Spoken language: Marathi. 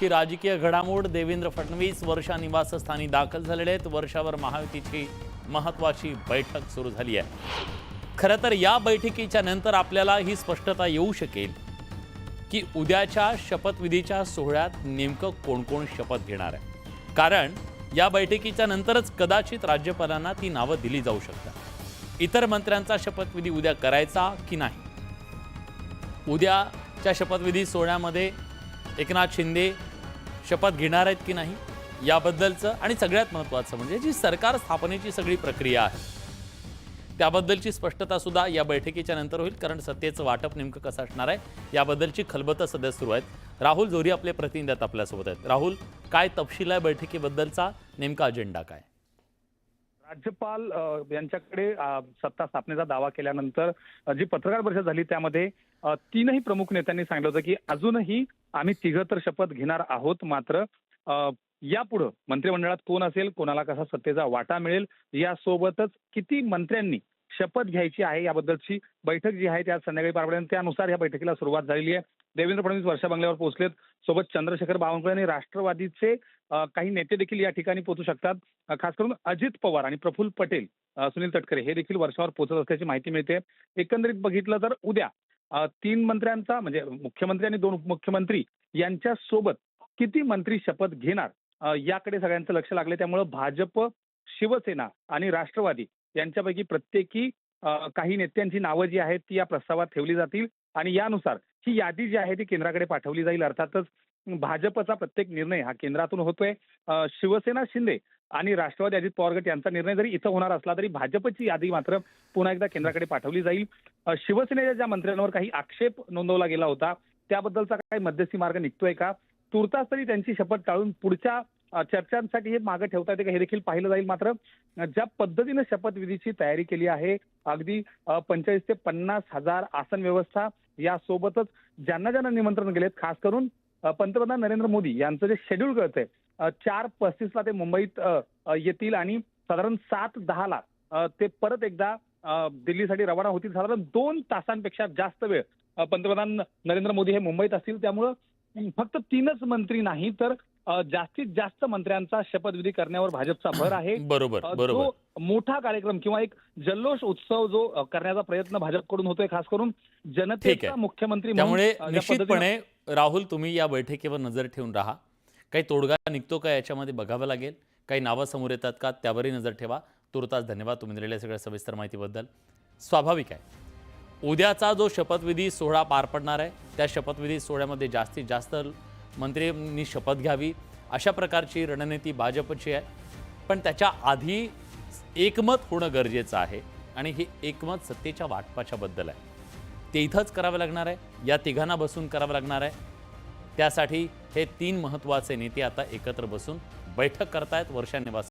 मोठी राजकीय घडामोड देवेंद्र फडणवीस वर्षा निवासस्थानी दाखल झालेले आहेत. वर्षावर महायुतीची महत्वाची बैठक सुरू झाली आहे. खरं तर या बैठकीच्या नंतर आपल्याला ही स्पष्टता येऊ शकेल की उद्याच्या शपथविधीच्या सोहळ्यात नेमकं कोण कोण शपथ घेणार आहे. कारण या बैठकीच्या नंतरच कदाचित राज्यपालांना ती नावं दिली जाऊ शकतात. इतर मंत्र्यांचा शपथविधी उद्या करायचा की नाही? उद्याच्या शपथविधी सोहळ्यामध्ये एकनाथ शिंदे शपथ घेणार आहेत की नाही याबद्दलचं आणि सगळ्यात महत्त्वाचं म्हणजे जी सरकार स्थापनेची सगळी प्रक्रिया आहे त्याबद्दलची स्पष्टता सुद्धा या बैठकीच्या नंतर होईल कारण सत्तेचं वाटप नेमकं कसं असणार आहे याबद्दलची खलबतं सध्या सुरू आहेत. राहुल जोरी आपले प्रतिनिधी आहेत आपल्यासोबत आहेत. राहुल काय तपशील आहे बैठकीबद्दलचा? नेमका अजेंडा काय? राज्यपाल यांच्याकडे सत्ता स्थापनेचा दावा केल्यानंतर जी पत्रकार परिषद झाली त्यामध्ये तीनही प्रमुख नेत्यांनी सांगितलं होतं की अजूनही आम्ही तिघं तर शपथ घेणार आहोत मात्र अ, यापुढं मंत्रिमंडळात कोण असेल कोणाला कसा सत्तेचा वाटा मिळेल यासोबतच किती मंत्र्यांनी शपथ घ्यायची आहे याबद्दलची बैठक जी आहे त्या संध्याकाळी पार पडेल. त्यानुसार या बैठकीला सुरुवात झालेली आहे. देवेंद्र फडणवीस वर्षा बंगल्यावर पोहोचलेत. सोबत चंद्रशेखर बावनकुळे आणि राष्ट्रवादीचे काही नेते देखील या ठिकाणी पोहोचू शकतात. खास करून अजित पवार आणि प्रफुल्ल पटेल सुनील तटकरे हे देखील वर्षावर पोहोचत असल्याची माहिती मिळते. एकंदरीत बघितलं तर उद्या तीन मंत्र्यांचा म्हणजे मुख्यमंत्री आणि दोन उपमुख्यमंत्री यांच्या सोबत किती मंत्री शपथ घेणार याकडे सगळ्यांचं लक्ष लागले त्यामुळे भाजप शिवसेना आणि राष्ट्रवादी यांच्यापैकी प्रत्येकी काही नेत्यांची नावं जी आहेत ती या प्रस्तावात ठेवली जातील. आणि यानुसार ही यादी जी आहे ती केंद्राकडे पाठवली जाईल. अर्थातच भाजपचा प्रत्येक निर्णय हा केंद्रातून होतोय. शिवसेना शिंदे आणि राष्ट्रवादी अजित पवार गट यांचा निर्णय जरी इथं होणार असला तरी भाजपची यादी मात्र पुन्हा एकदा केंद्राकडे पाठवली जाईल. शिवसेनेच्या ज्या मंत्र्यांवर काही आक्षेप नोंदवला गेला होता त्याबद्दलचा काही मध्यस्थी मार्ग निघतोय का? तुर्तास तरी त्यांची शपथ टाळून पुढच्या चर्चांसाठी हे मागे ठेवता येते का हे देखील पाहिलं जाईल मात्र ज्या पद्धतीनं शपथविधीची तयारी केली आहे अगदी पंचेचाळीस ते पन्नास हजार आसन व्यवस्था यासोबतच ज्यांना ज्यांना निमंत्रण गेलेत खास करून पंतप्रधान नरेंद्र मोदी यांचं जे शेड्यूल कळतंय चार पस्तीसला ते मुंबईत येतील आणि साधारण सात दहाला ते परत एकदा दिल्लीसाठी रवाना होतील. साधारण दोन तासांपेक्षा जास्त वेळ पंतप्रधान नरेंद्र मोदी हे मुंबईत असतील. त्यामुळं फक्त तीनच मंत्री नाही तर जास्तीत जास्त मंत्र्यांचा शपथविधी करण्यावर भाजपचा भर आहे. बरोबर बरोबर. मोठा कार्यक्रम किंवा एक जल्लोष उत्सव जो करण्याचा प्रयत्न भाजपकडून होतोय खास करून जनतेचा. मुख्यमंत्री त्यामुळे निश्चितपणे राहुल तुम्ही या बैठकीवर नजर ठेवून राहा. काही तोडगा निघतो का याच्यामध्ये बघावं लागेल. काही नावं समोर येतात का त्यावरही नजर ठेवा. तुर्तास धन्यवाद तुम्ही दिलेल्या सगळ्या सविस्तर माहितीबद्दल. स्वाभाविक आहे. उद्याचा जो शपथविधी सोहळा पार पडणार आहे त्या शपथविधी सोहळ्यामध्ये जास्तीत जास्त मंत्र्यांनी शपथ घ्यावी. अशा प्रकारची रणनीती भाजपची आहे. पण त्याच्या आधी एकमत होणं गरजेचं आहे आणि हे एकमत सत्तेच्या वाटपाच्याबद्दल आहे. ते इथंच करावं लागणार आहे. या तिघांना बसून करावं लागणार आहे. त्यासाठी हे तीन महत्त्वाचे नेते आता एकत्र बसून बैठक करतायत वर्षा निवास